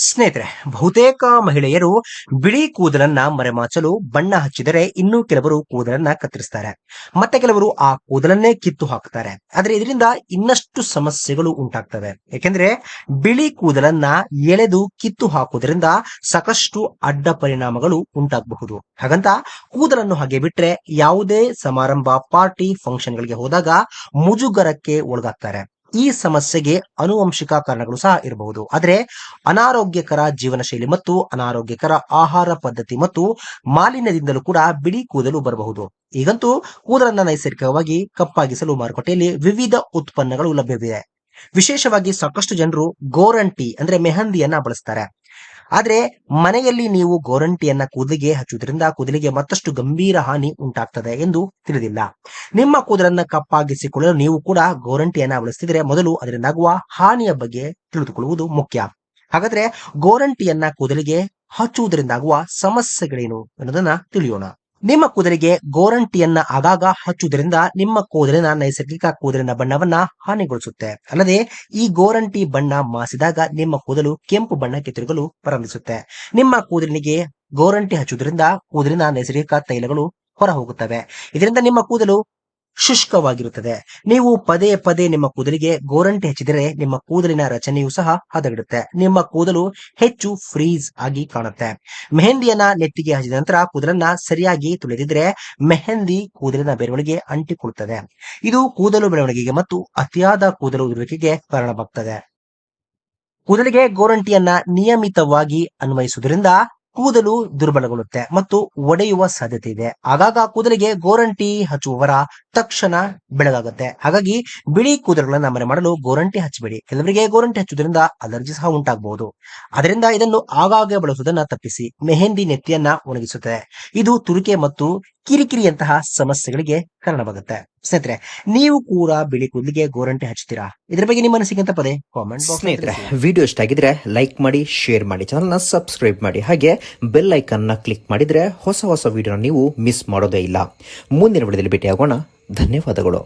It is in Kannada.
ಸ್ನೇಹಿತರೆ, ಬಹುತೇಕ ಮಹಿಳೆಯರು ಬಿಳಿ ಕೂದಲನ್ನ ಮರೆಮಾಚಲು ಬಣ್ಣ ಹಚ್ಚಿದರೆ ಇನ್ನು ಕೆಲವರು ಕೂದಲನ್ನ ಕತ್ತರಿಸ್ತಾರೆ. ಮತ್ತೆ ಕೆಲವರು ಆ ಕೂದಲನ್ನೇ ಕಿತ್ತು ಹಾಕ್ತಾರೆ. ಆದ್ರೆ ಇದರಿಂದ ಇನ್ನಷ್ಟು ಸಮಸ್ಯೆಗಳು ಉಂಟಾಗ್ತವೆ. ಯಾಕೆಂದ್ರೆ ಬಿಳಿ ಕೂದಲನ್ನ ಎಳೆದು ಕಿತ್ತು ಹಾಕುವುದರಿಂದ ಸಾಕಷ್ಟು ಅಡ್ಡ ಪರಿಣಾಮಗಳು ಉಂಟಾಗಬಹುದು. ಹಾಗಂತ ಕೂದಲನ್ನು ಹಾಗೆ ಬಿಟ್ರೆ ಯಾವುದೇ ಸಮಾರಂಭ, ಪಾರ್ಟಿ, ಫಂಕ್ಷನ್ಗಳಿಗೆ ಹೋದಾಗ ಮುಜುಗರಕ್ಕೆ ಒಳಗಾಗ್ತಾರೆ. ಈ ಸಮಸ್ಯೆಗೆ ಅನುವಂಶಿಕ ಕಾರಣಗಳು ಸಹ ಇರಬಹುದು. ಆದರೆ ಅನಾರೋಗ್ಯಕರ ಜೀವನ ಶೈಲಿ ಮತ್ತು ಅನಾರೋಗ್ಯಕರ ಆಹಾರ ಪದ್ಧತಿ ಮತ್ತು ಮಾಲಿನ್ಯದಿಂದಲೂ ಕೂಡ ಬಿಳಿ ಕೂದಲು ಬರಬಹುದು. ಈಗಂತೂ ಕೂದಲನ್ನ ನೈಸರ್ಗಿಕವಾಗಿ ಕಪ್ಪಾಗಿಸಲು ಮಾರುಕಟ್ಟೆಯಲ್ಲಿ ವಿವಿಧ ಉತ್ಪನ್ನಗಳು ಲಭ್ಯವಿದೆ. ವಿಶೇಷವಾಗಿ ಸಾಕಷ್ಟು ಜನರು ಗೋರಂಟಿ ಅಂದ್ರೆ ಮೆಹಂದಿಯನ್ನ ಬಳಸ್ತಾರೆ. ಆದ್ರೆ ಮನೆಯಲ್ಲಿ ನೀವು ಗೋರಂಟಿಯನ್ನ ಕೂದಲಿಗೆ ಹಚ್ಚುವುದರಿಂದ ಕೂದಲಿಗೆ ಮತ್ತಷ್ಟು ಗಂಭೀರ ಹಾನಿ ಉಂಟಾಗ್ತದೆ ಎಂದು ತಿಳಿದಿಲ್ಲ. ನಿಮ್ಮ ಕೂದಲನ್ನ ಕಪ್ಪಾಗಿಸಿಕೊಳ್ಳಲು ನೀವು ಕೂಡ ಗೋರಂಟಿಯನ್ನ ಬಳಸ್ತಿದ್ರೆ ಮೊದಲು ಅದರಿಂದಾಗುವ ಹಾನಿಯ ಬಗ್ಗೆ ತಿಳಿದುಕೊಳ್ಳುವುದು ಮುಖ್ಯ. ಹಾಗಾದ್ರೆ ಗೋರಂಟಿಯನ್ನ ಕೂದಲಿಗೆ ಹಚ್ಚುವುದರಿಂದಾಗುವ ಸಮಸ್ಯೆಗಳೇನು ಅನ್ನೋದನ್ನ ತಿಳಿಯೋಣ. ನಿಮ್ಮ ಕೂದಲಿಗೆ ಗೋರಂಟಿಯನ್ನ ಆಗಾಗ ಹಚ್ಚುವುದರಿಂದ ನಿಮ್ಮ ಕೂದಲಿನ ನೈಸರ್ಗಿಕ ಕೂದಲಿನ ಬಣ್ಣವನ್ನ ಹಾನಿಗೊಳಿಸುತ್ತೆ. ಅಲ್ಲದೆ ಈ ಗೋರಂಟಿ ಬಣ್ಣ ಮಾಸಿದಾಗ ನಿಮ್ಮ ಕೂದಲು ಕೆಂಪು ಬಣ್ಣಕ್ಕೆ ತಿರುಗಲು ಪ್ರಾರಂಭಿಸುತ್ತೆ. ನಿಮ್ಮ ಕೂದಲಿಗೆ ಗೋರಂಟಿ ಹಚ್ಚುವುದರಿಂದ ಕೂದಲಿನ ನೈಸರ್ಗಿಕ ತೈಲಗಳು ಹೊರ ಹೋಗುತ್ತವೆ ಇದರಿಂದ ನಿಮ್ಮ ಕೂದಲು ಶುಷ್ಕವಾಗಿರುತ್ತದೆ. ನೀವು ಪದೇ ಪದೇ ನಿಮ್ಮ ಕೂದಲಿಗೆ ಗೋರಂಟಿ ಹಚ್ಚಿದರೆ ನಿಮ್ಮ ಕೂದಲಿನ ರಚನೆಯೂ ಸಹ ಹದಗಿಡುತ್ತೆ. ನಿಮ್ಮ ಕೂದಲು ಹೆಚ್ಚು ಫ್ರೀಸ್ ಆಗಿ ಕಾಣುತ್ತೆ. ಮೆಹಂದಿಯನ್ನ ನೆತ್ತಿಗೆ ಹಚ್ಚಿದ ನಂತರ ಕೂದಲನ್ನ ಸರಿಯಾಗಿ ತುಳಿದಿದ್ರೆ ಮೆಹಂದಿ ಕೂದಲಿನ ಬೆರವಣಿಗೆ ಅಂಟಿಕೊಳ್ಳುತ್ತದೆ. ಇದು ಕೂದಲು ಬೆಳವಣಿಗೆಗೆ ಮತ್ತು ಅತಿಯಾದ ಕೂದಲು ಉದುರುವಿಕೆಗೆ ಕಾರಣವಾಗ್ತದೆ. ಕೂದಲಿಗೆ ಗೋರಂಟಿಯನ್ನ ನಿಯಮಿತವಾಗಿ ಅನ್ವಯಿಸುವುದರಿಂದ ಕೂದಲು ದುರ್ಬಲಗೊಳ್ಳುತ್ತೆ ಮತ್ತು ಒಡೆಯುವ ಸಾಧ್ಯತೆ ಇದೆ. ಆಗಾಗ ಕೂದಲಿಗೆ ಗೋರಂಟಿ ಹಚ್ಚುವವರ ತಕ್ಷಣ ಬೆಳಗಾಗುತ್ತೆ. ಹಾಗಾಗಿ ಬಿಳಿ ಕೂದಲುಗಳನ್ನ ಮನೆ ಮಾಡಲು ಗೋರಂಟಿ ಹಚ್ಚಬೇಡಿ. ಕೆಲವರಿಗೆ ಗೋರಂಟಿ ಹಚ್ಚುವುದರಿಂದ ಅಲರ್ಜಿ ಸಹ ಉಂಟಾಗಬಹುದು. ಅದರಿಂದ ಇದನ್ನು ಆಗಾಗ ಬಳಸುವುದನ್ನ ತಪ್ಪಿಸಿ. ಮೆಹಂದಿ ನೆತ್ತಿಯನ್ನ ಒಣಗಿಸುತ್ತದೆ. ಇದು ತುರಿಕೆ ಮತ್ತು ಕಿರಿಕಿರಿಯಂತಹ ಸಮಸ್ಯೆಗಳಿಗೆ ಕಾರಣವಾಗುತ್ತೆ. ಸ್ನೇಹಿತರೆ, ನೀವು ಕೂಡ ಬಿಳಿ ಕೂದಲಿಗೆ ಗೋರಂಟಿ ಹಚ್ಚುತ್ತೀರಾ? ಇದ್ರ ಬಗ್ಗೆ ನಿಮ್ಮ ಅನಿಸಿಕೆ ಅಂತ ಪದೇ? ಕಾಮೆಂಟ್ ಸ್ನೇಹಿತರೆ ವಿಡಿಯೋ ಇಷ್ಟ ಆಗಿದ್ರೆ ಲೈಕ್ ಮಾಡಿ ಶೇರ್ ಮಾಡಿ ಚಾನಲ್ನ ಸಬ್ಸ್ಕ್ರೈಬ್ ಮಾಡಿ. ಹಾಗೆ ಬೆಲ್ ಐಕನ್ನ ಕ್ಲಿಕ್ ಮಾಡಿದ್ರೆ ಹೊಸ ಹೊಸ ವಿಡಿಯೋನ ನೀವು ಮಿಸ್ ಮಾಡೋದೇ ಇಲ್ಲ. ಮುಂದಿನ ವಿಡಿಯೋದಲ್ಲಿ ಭೇಟಿಯಾಗೋಣ. ಧನ್ಯವಾದಗಳು.